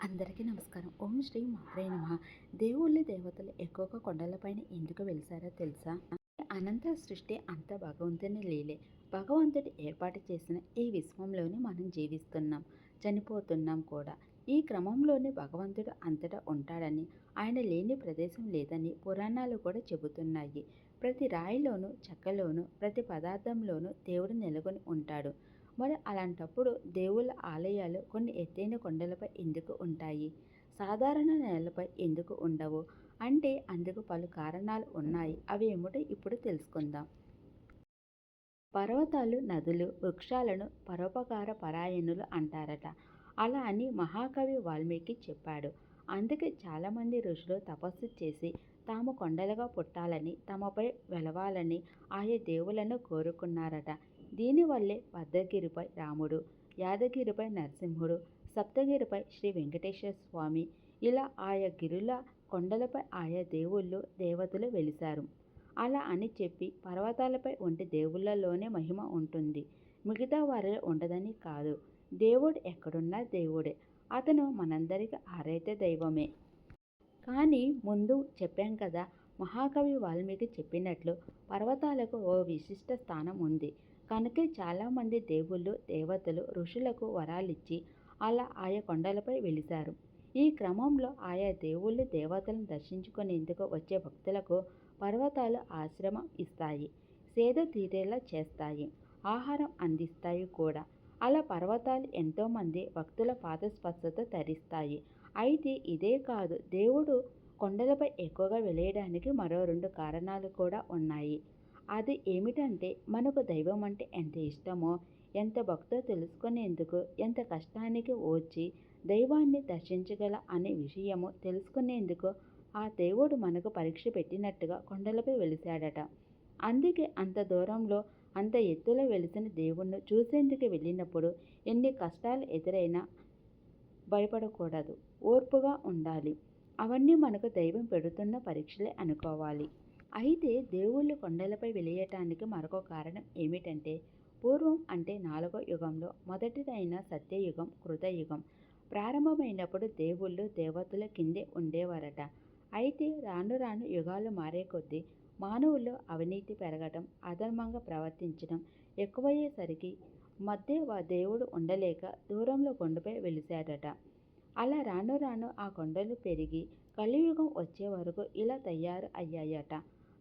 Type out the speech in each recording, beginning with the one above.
అందరికీ నమస్కారం. ఓం శ్రీ మాత్రే నమ. దేవుళ్ళు దేవతలు ఎక్కువగా కొండలపైన ఎందుకు వెలిసారో తెలుసా? అనంత సృష్టి అంత భగవంతుని లీలే. భగవంతుడు ఏర్పాటు చేసిన ఈ విశ్వంలోనే మనం జీవిస్తున్నాం చనిపోతున్నాం కూడా. ఈ క్రమంలోనే భగవంతుడు అంతటా ఉంటాడని ఆయన లేని ప్రదేశం లేదని పురాణాలు కూడా చెబుతున్నాయి. ప్రతి రాయిలోనూ చెక్కలోనూ ప్రతి పదార్థంలోనూ దేవుడు నెలకొని ఉంటాడు. మరి అలాంటప్పుడు దేవుళ్ళ ఆలయాలు కొన్ని ఎత్తైన కొండలపై ఎందుకు ఉంటాయి? సాధారణ నేలపై ఎందుకు ఉండవు? అంటే అందుకు పలు కారణాలు ఉన్నాయి. అవి ఏమిటో ఇప్పుడు తెలుసుకుందాం. పర్వతాలు నదులు వృక్షాలను పరోపకార పరాయణులు అంటారట. అలా అని మహాకవి వాల్మీకి చెప్పాడు. అందుకే చాలామంది ఋషులు తపస్సు చేసి తాము కొండలుగా పుట్టాలని తమపై వెలవాలని ఆయా దేవులను కోరుకున్నారట. దీనివల్లే భద్రగిరిపై రాముడు యాదగిరిపై నరసింహుడు సప్తగిరిపై శ్రీ వెంకటేశ్వర స్వామి ఇలా ఆయా గిరుల కొండలపై ఆయా దేవుళ్ళు దేవతలు వెలిశారు. అలా అని చెప్పి పర్వతాలపై వంటి దేవుళ్ళలోనే మహిమ ఉంటుంది. మిగతా వారిలో ఉండదని కాదు. దేవుడు ఎక్కడున్నా దేవుడే. అతను మనందరికీ ఆరైతే దైవమే. కానీ ముందు చెప్పాం కదా మహాకవి వాల్మీకి చెప్పినట్లు పర్వతాలకు ఓ విశిష్ట స్థానం ఉంది. కనుకే చాలామంది దేవుళ్ళు దేవతలు ఋషులకు వరాలిచ్చి అలా ఆయా కొండలపై వెలిశారు. ఈ క్రమంలో ఆయా దేవుళ్ళు దేవతలను దర్శించుకునేందుకు వచ్చే భక్తులకు పర్వతాలు ఆశ్రమం ఇస్తాయి సేద తీరేలా చేస్తాయి ఆహారం అందిస్తాయి కూడా. అలా పర్వతాలు ఎంతోమంది భక్తుల పాదస్పర్శతో తరిస్తాయి. అయితే ఇదే కాదు దేవుడు కొండలపై ఎక్కువగా వెలేయడానికి మరో రెండు కారణాలు కూడా ఉన్నాయి. అది ఏమిటంటే మనకు దైవం అంటే ఎంత ఇష్టమో ఎంత భక్తో తెలుసుకునేందుకు ఎంత కష్టానికి వచ్చి దైవాన్ని దర్శించగల అనే విషయము తెలుసుకునేందుకు ఆ దేవుడు మనకు పరీక్ష పెట్టినట్టుగా కొండలపై వెలిశాడట. అందుకే అంత దూరంలో అంత ఎత్తులో వెలిసిన దేవుణ్ణి చూసేందుకు వెళ్ళినప్పుడు ఎన్ని కష్టాలు ఎదురైనా భయపడకూడదు. ఓర్పుగా ఉండాలి. అవన్నీ మనకు దైవం పెడుతున్న పరీక్షలే అనుకోవాలి. అయితే దేవుళ్ళు కొండలపై వెలియటానికి మరొక కారణం ఏమిటంటే పూర్వం అంటే నాలుగో యుగంలో మొదటిదైన సత్యయుగం కృతయుగం. ప్రారంభమైనప్పుడు దేవుళ్ళు దేవతల కిందే ఉండేవారట. అయితే రాను రాను యుగాలు మారే కొద్దీ మానవుల్లో అవినీతి పెరగటం అధర్మంగా ప్రవర్తించడం ఎక్కువయ్యేసరికి మధ్య దేవుడు ఉండలేక దూరంలో కొండపై వెలిశాడట అలా రాను రాను ఆ కొండలు పెరిగి కలియుగం వచ్చే వరకు ఇలా తయారు అయ్యాయట.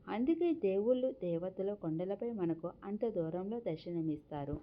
అందుకే దేవుళ్ళు దేవతలు కొండలపై మనకు అంత దూరంలో దర్శనమిస్తారు.